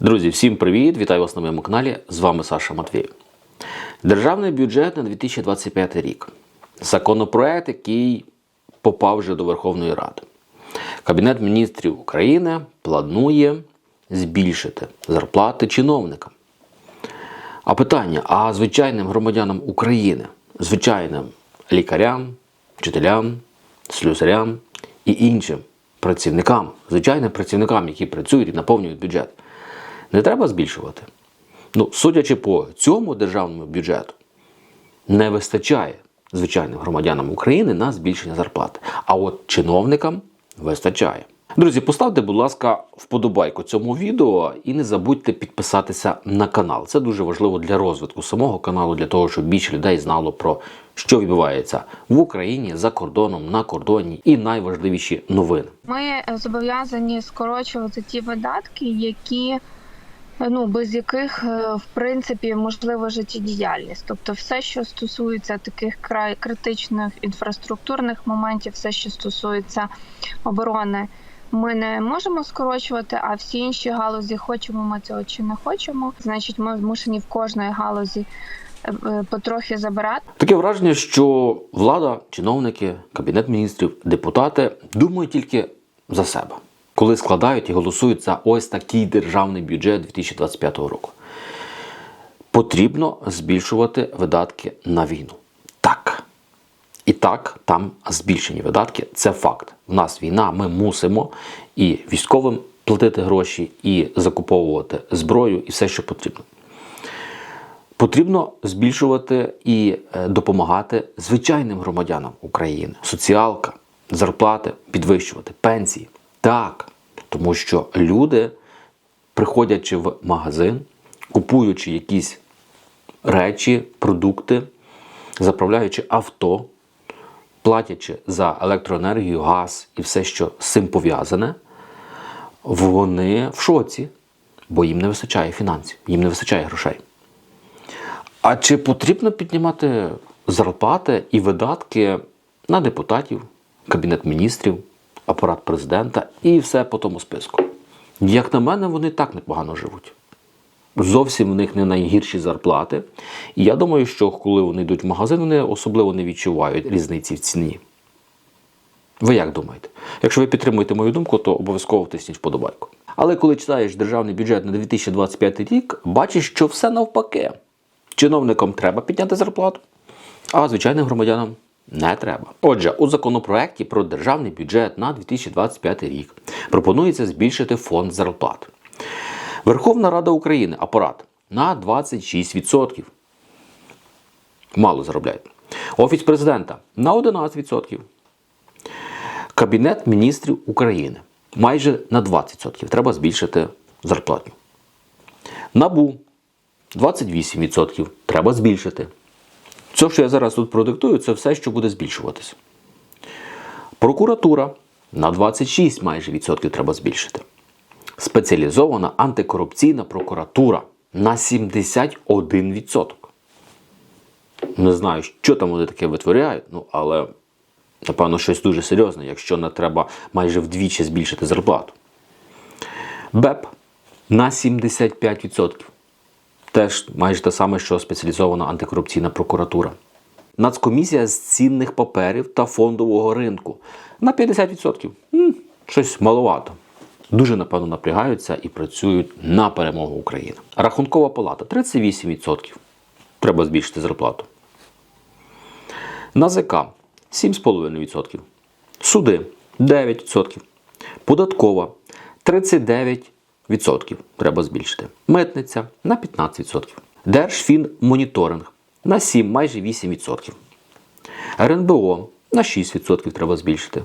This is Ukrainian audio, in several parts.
Друзі, всім привіт! Вітаю вас на моєму каналі. З вами Саша Матвєєв. Державний бюджет на 2025 рік. Законопроект, який попав вже до Верховної Ради. Кабінет міністрів України планує збільшити зарплати чиновникам. А питання: а звичайним громадянам України, звичайним лікарям, вчителям, слюсарям і іншим працівникам, звичайним працівникам, які працюють і наповнюють бюджет, не треба збільшувати. Ну, судячи по цьому державному бюджету, не вистачає звичайним громадянам України на збільшення зарплати. А от чиновникам вистачає. Друзі, поставте, будь ласка, вподобайку цьому відео і не забудьте підписатися на канал. Це дуже важливо для розвитку самого каналу, для того, щоб більше людей знало про що відбувається в Україні за кордоном, на кордоні і найважливіші новини. Ми е, зобов'язані скорочувати ті видатки, які ну без яких е, в принципі можлива життєдіяльність. Тобто, все, що стосується таких край критичних інфраструктурних моментів, все, що стосується оборони. Ми не можемо скорочувати, а всі інші галузі хочемо ми цього чи не хочемо. Значить, ми змушені в кожної галузі е, е, потрохи забирати. Таке враження, що влада, чиновники, кабінет міністрів, депутати думають тільки за себе, коли складають і голосують за ось такий державний бюджет 2025 року. Потрібно збільшувати видатки на війну. Так. І так, там збільшені видатки це факт. У нас війна, ми мусимо і військовим платити гроші, і закуповувати зброю, і все, що потрібно. Потрібно збільшувати і е, допомагати звичайним громадянам України. Соціалка, зарплати підвищувати, пенсії. Так, тому що люди, приходячи в магазин, купуючи якісь речі, продукти, заправляючи авто, платячи за електроенергію, газ і все, що з цим пов'язане, вони в шоці, бо їм не вистачає фінансів, їм не вистачає грошей. А чи потрібно піднімати зарплати і видатки на депутатів, кабінет міністрів, апарат президента і все по тому списку? Як на мене, вони так непогано живуть. Зовсім в них не найгірші зарплати. І я думаю, що коли вони йдуть в магазин, вони особливо не відчувають різниці в ціні. Ви як думаєте? Якщо ви підтримуєте мою думку, то обов'язково втисніть вподобайку. Але коли читаєш державний бюджет на 2025 рік, бачиш, що все навпаки. Чиновникам треба підняти зарплату, а звичайним громадянам не треба. Отже, у законопроекті про державний бюджет на 2025 рік пропонується збільшити фонд зарплат. Верховна Рада України, апарат, на 26%. Мало заробляють. Офіс президента на 11%. Кабінет міністрів України майже на 20%. Треба збільшити зарплату. НАБУ 28% треба збільшити. Це, що я зараз тут продиктую, це все, що буде збільшуватися. Прокуратура на 26 майже відсотків треба збільшити. Спеціалізована антикорупційна прокуратура на 71%. Не знаю, що там вони таке витворяють, ну але напевно щось дуже серйозне, якщо не треба майже вдвічі збільшити зарплату. БЕП на 75%. Теж майже те саме, що спеціалізована антикорупційна прокуратура. Нацкомісія з цінних паперів та фондового ринку на 50%. М, щось маловато. Дуже, напевно, напрягаються і працюють на перемогу України. Рахункова палата 38%. Треба збільшити зарплату. НАЗК 7,5%. Суди 9%. Податкова 39%. Треба збільшити. Митниця на 15%. Держфінмоніторинг на 7, майже 8%. РНБО на 6% треба збільшити.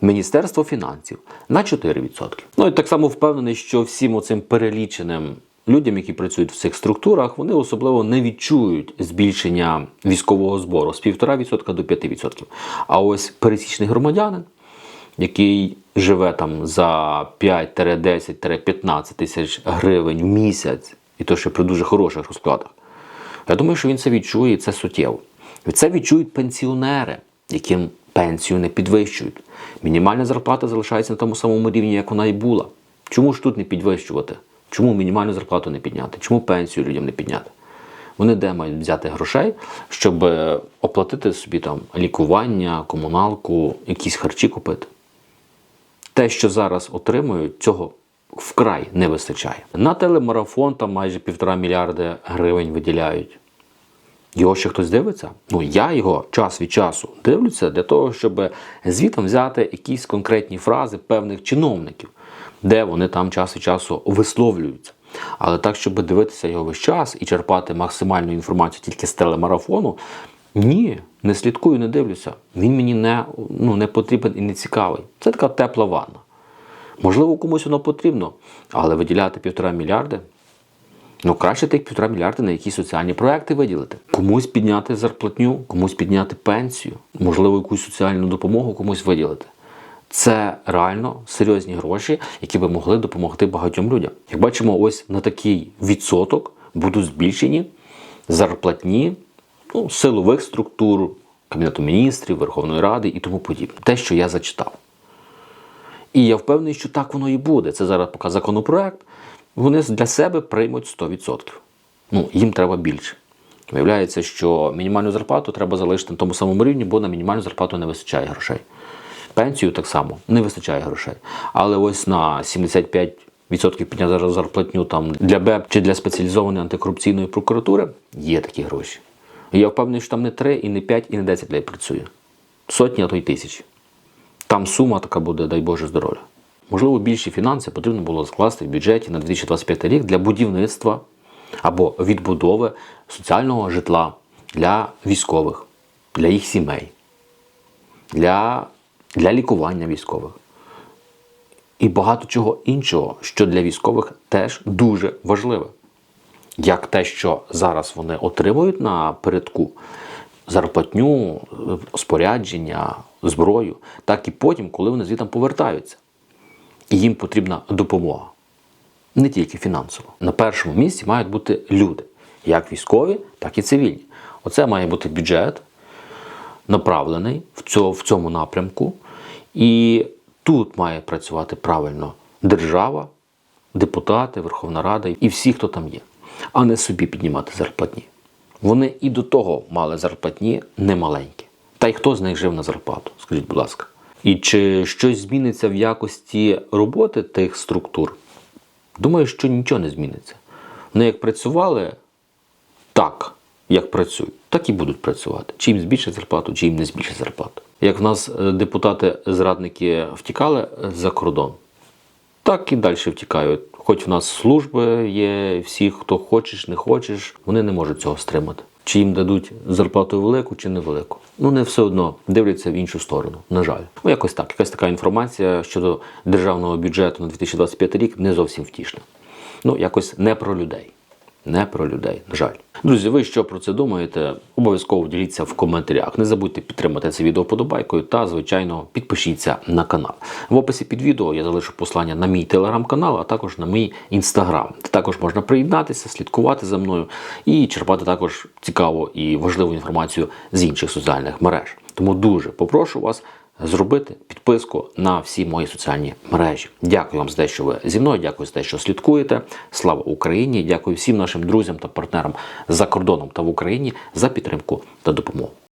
Міністерство фінансів на 4%. Ну і так само впевнений, що всім оцим переліченим людям, які працюють в цих структурах, вони особливо не відчують збільшення військового збору з 1,5% до 5%. А ось пересічний громадянин, який живе там за 5-10-15 тисяч гривень в місяць, і то ще при дуже хороших розкладах, я думаю, що він це відчує і це суттєво. Це відчують пенсіонери, яким пенсію не підвищують. Мінімальна зарплата залишається на тому самому рівні, як вона і була. Чому ж тут не підвищувати? Чому мінімальну зарплату не підняти? Чому пенсію людям не підняти? Вони де мають взяти грошей, щоб е, оплатити собі там лікування, комуналку, якісь харчі купити. Те, що зараз отримують, цього вкрай не вистачає. На телемарафон там майже півтора мільярди гривень виділяють. Його ще хтось дивиться? Ну я його час від часу дивлюся для того, щоб звітом взяти якісь конкретні фрази певних чиновників, де вони там час від часу висловлюються. Але так, щоб дивитися його весь час і черпати максимальну інформацію тільки з телемарафону, ні, не слідкую, не дивлюся. Він мені не, ну, не потрібен і не цікавий. Це така тепла ванна. Можливо, комусь воно потрібно, але виділяти півтора мільярди. Ну, краще тих півтора мільярди на якісь соціальні проекти виділити. Комусь підняти зарплатню, комусь підняти пенсію, можливо, якусь соціальну допомогу комусь виділити. Це реально серйозні гроші, які би могли допомогти багатьом людям. Як бачимо, ось на такий відсоток будуть збільшені зарплатні ну, силових структур, Кабінету міністрів, Верховної Ради і тому подібне. Те, що я зачитав. І я впевнений, що так воно і буде. Це зараз поки законопроект. Вони для себе приймуть 100%. Ну, їм треба більше. Виявляється, що мінімальну зарплату треба залишити на тому самому рівні, бо на мінімальну зарплату не вистачає грошей. Пенсію так само не вистачає грошей. Але ось на 75% підняти зараз зарплатню там для БЕП чи для спеціалізованої антикорупційної прокуратури є такі гроші. Я впевнений, що там не 3, і не 5, і не 10 людей працює. Сотні, а то й тисячі. Там сума така буде, дай Боже здоров'я. Можливо, більші фінанси потрібно було скласти в бюджеті на 2025 рік для будівництва або відбудови соціального житла для військових, для їх сімей, для, для лікування військових. І багато чого іншого, що для військових теж дуже важливе. Як те, що зараз вони отримують на передку зарплатню, спорядження, зброю, так і потім, коли вони звідти повертаються. І їм потрібна допомога. Не тільки фінансово. На першому місці мають бути люди, як військові, так і цивільні. Оце має бути бюджет, направлений в цьому, в цьому напрямку. І тут має працювати правильно держава, депутати, Верховна Рада і всі, хто там є, а не собі піднімати зарплатні. Вони і до того мали зарплатні немаленькі. Та й хто з них жив на зарплату, скажіть, будь ласка. І чи щось зміниться в якості роботи тих структур? Думаю, що нічого не зміниться. Вони як працювали так, як працюють, так і будуть працювати. Чи їм збільшать зарплату, чи їм не збільшать зарплату. Як в нас е, депутати-зрадники втікали за кордон, так і далі втікають. Хоч в нас служби є, всі, хто хочеш, не хочеш, вони не можуть цього стримати. Чи їм дадуть зарплату велику, чи невелику. Ну, не все одно дивляться в іншу сторону. На жаль. Ну, якось так. Якась така інформація щодо державного бюджету на 2025 рік не зовсім втішна. Ну, якось не про людей. Не про людей, на жаль. Друзі, ви що про це думаєте? Обов'язково діліться в коментарях. Не забудьте підтримати це відео подобайкою та, звичайно, підпишіться на канал. В описі під відео я залишу послання на мій телеграм-канал, а також на мій інстаграм. Також можна приєднатися, слідкувати за мною і черпати також цікаву і важливу інформацію з інших соціальних мереж. Тому дуже попрошу вас зробити підписку на всі мої соціальні мережі. Дякую вам за те, що ви зі мною. Дякую за те, що слідкуєте. Слава Україні! Дякую всім нашим друзям та партнерам за кордоном та в Україні за підтримку та допомогу.